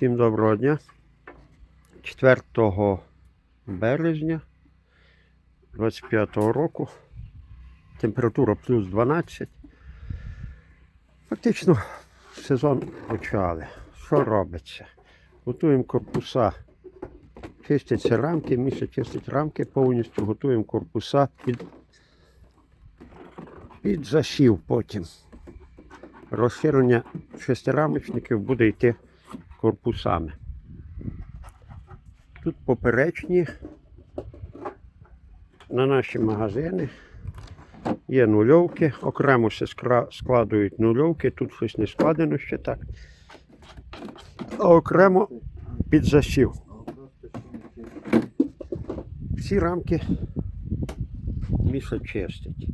Всім доброго дня. 4 березня 25 року. Температура плюс 12. Фактично сезон почали. Що робиться? Готуємо корпуса. Чистяться рамки, місце чистить рамки повністю, готуємо корпуса під, під засів потім. Розширення шестирамочників буде йти корпусами. Тут поперечні на наші магазини є нульовки, окремо ще складують нульовки, тут щось не складено ще так. А окремо під засів. Всі рамки Міша чистить.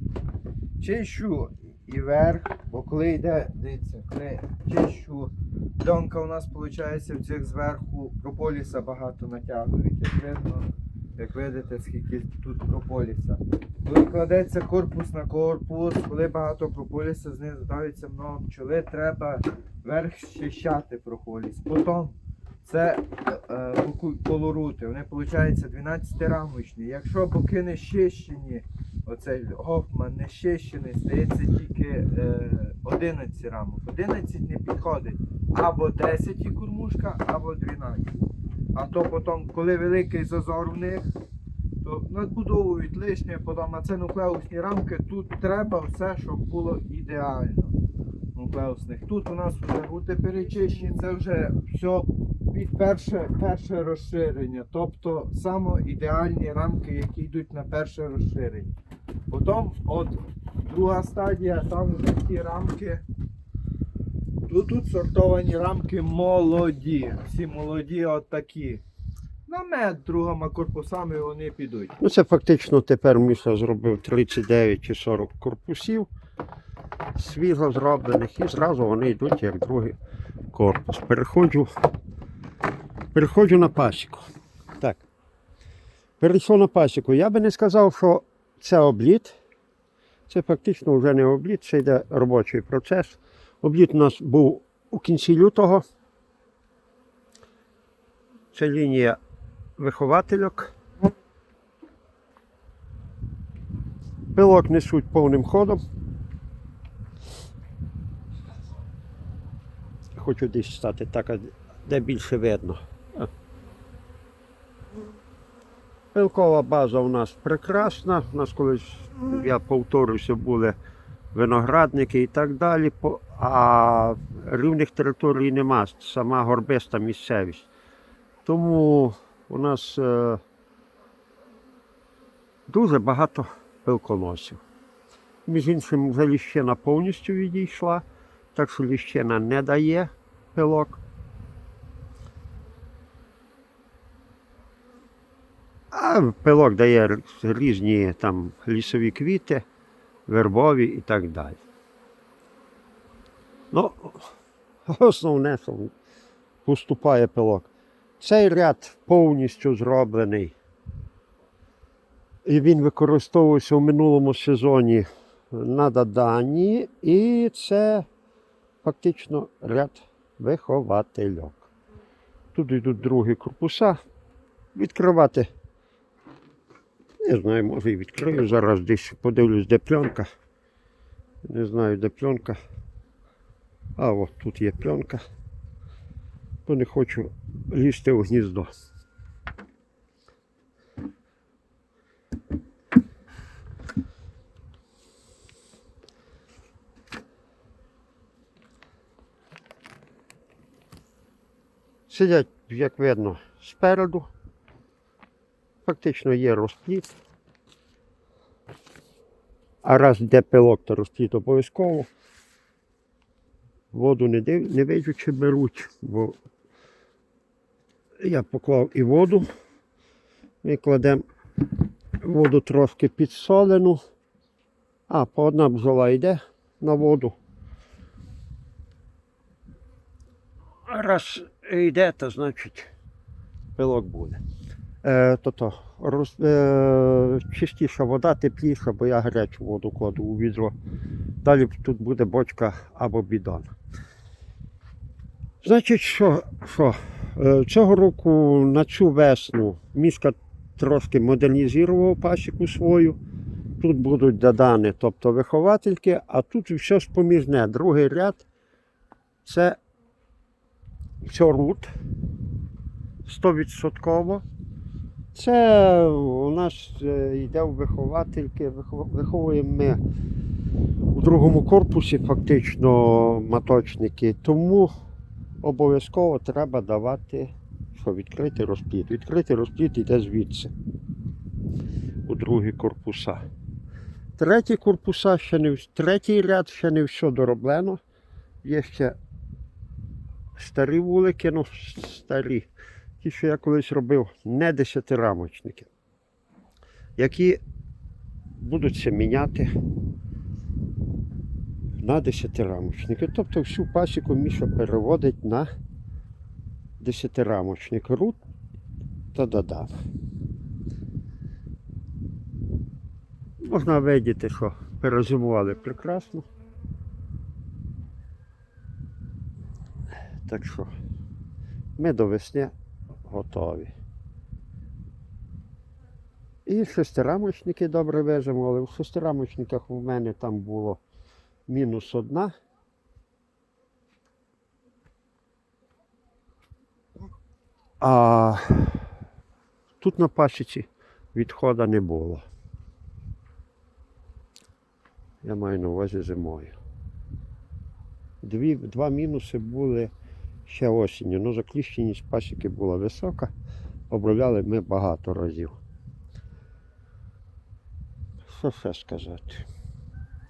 Чищу і верх, бо коли йде, дивіться, коли чищу, пленка у нас виходить в цих зверху прополіса багато натягують. Як видно, як видите, скільки тут прополіса. Коли кладеться корпус на корпус, коли багато прополіса, знизу давиться много пчоли, треба верх щищати прополіс. Потім це е, колорути, вони виходить 12 рамочні. Якщо боки не щищені, оцей Гофман не щищений, стається тільки е, 11 рамок. 11 не підходить. Або 10 і кормушка, або 12. А то потім, коли великий зазор в них, то надбудовують лишнє, потім, а це нуклеусні рамки, тут треба все, щоб було ідеально. Нуклеусних. Тут у нас вже гути перечищені, це вже все під перше, перше розширення. Тобто саме ідеальні рамки, які йдуть на перше розширення. Потім от друга стадія, там вже ті рамки. Тут, сортовані рамки молоді. Всі молоді от такі. На мед другими корпусами вони підуть. Ну, це фактично тепер Міша зробив 39 чи 40 корпусів свіжо зроблених і зразу вони йдуть як другий корпус. Переходжу, переходжу на пасіку. Так. Перейшов на пасіку. Я би не сказав, що це обліт. Це фактично вже не обліт, це йде робочий процес. Обліт у нас був у кінці лютого. Це лінія виховательок. Пилок несуть повним ходом. Хочу десь стати так, де більше видно. Пилкова база у нас прекрасна. У нас колись, я повторюся, були виноградники і так далі. А рівних територій нема, сама горбиста місцевість. Тому у нас е, дуже багато пилконосів. Між іншим, вже ліщина повністю відійшла, так що ліщина не дає пилок. А пилок дає різні там лісові квіти, вербові і так далі. Ну, основне, що поступає пилок. Цей ряд повністю зроблений. І він використовувався в минулому сезоні на Дадані. І це фактично ряд виховательок. Тут йдуть другі корпуса. Відкривати. Не знаю, може і відкрию зараз десь подивлюсь, де пленка. Не знаю, де пленка. А от тут є пленка. Бо не хочу лізти в гніздо. Сидять, як видно, спереду. Фактично є розпліт. А раз де пилок, то розпліт обов'язково. Воду не, див, не виджу, чи беруть, бо я поклав і воду. Ми кладемо воду трошки підсолену. А, по одна бджола йде на воду. Раз йде, то значить пилок буде. Е, роз, е, чистіша вода, тепліша, бо я гарячу воду кладу у відро. Далі тут буде бочка або бідон. Значить, що, що Е, Цього року на цю весну мішка трошки модернізував пасіку свою. Тут будуть додани, тобто виховательки, а тут все ж поміжне. Другий ряд це все рут 100%. Це у нас е, йде в виховательки. Виховуємо ми у другому корпусі фактично маточники. Тому обов'язково треба давати що, відкритий розплід. Відкритий розплід йде звідси у другі корпуса. Треті корпуса ще не третій ряд ще не все дороблено. Є ще старі вулики, ну старі. Ті, що я колись робив, не десятирамочники, які будуться міняти на десятирамочники. Тобто всю пасіку Міша переводить на десятирамочник. Рут та додав. Можна видіти, що перезимували прекрасно. Так що ми до весни готові. І шестирамочники добре вижимо, але в шестирамочниках у мене там було мінус одна. А тут на пасіці відходу не було. Я маю на увазі зимою. Дві, два мінуси були ще осінню. Ну, закліщеність пасіки була висока. Обробляли ми багато разів. Що ще сказати?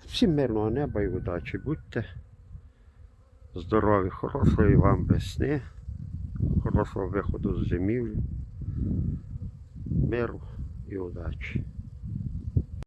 Всім мирного неба і удачі. Будьте здорові, хорошої вам весни, хорошого виходу з зимівлі, миру і удачі.